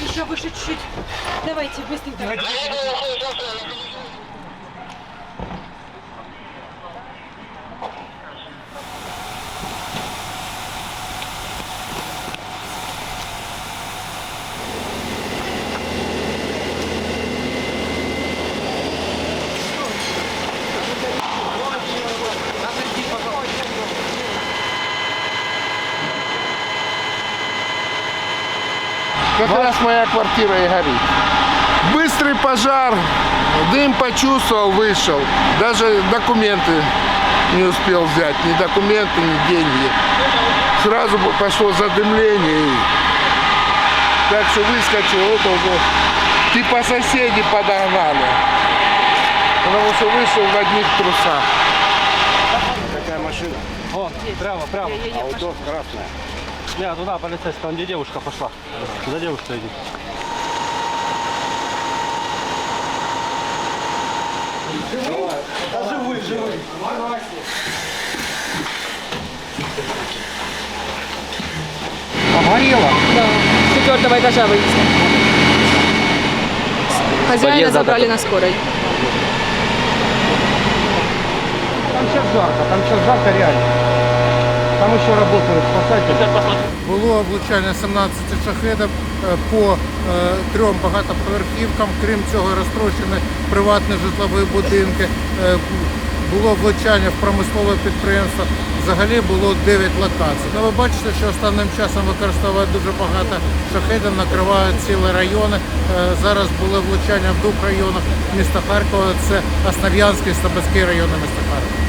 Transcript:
Еще выше чуть-чуть. Давайте, быстренько. Как раз моя квартира и горит. Быстрый пожар, дым почувствовал, вышел. Даже документы не успел взять, ни документы, ни деньги. Сразу бы пошло задымление. и Так что выскочил, это уже типа соседи подогнали. Потому что вышел в одних трусах. Какая машина? Вон, прямо, прямо. Аудо красная. Не, туда полицейская, там где девушка пошла. За девушкой иди. Да, с четвертого этажа вынесли. Хозяина Подъезда забрали на скорой. Там сейчас жарко, там сейчас жарко реально. Там еще работают спасатели. Було влучання 17 шахедів е, по е, трьом багатоповерхівкам. Крім цього, розтрощені приватні житлові будинки. Е, Було влучання в промислове підприємство. Взагалі було 9 локацій. Ну, ви бачите, що останнім часом використовують дуже багато шахедів, накривають цілі райони. Е, Зараз були влучання в двох районах міста Харкова. Це Основ'янський і Слободський райони міста Харкова.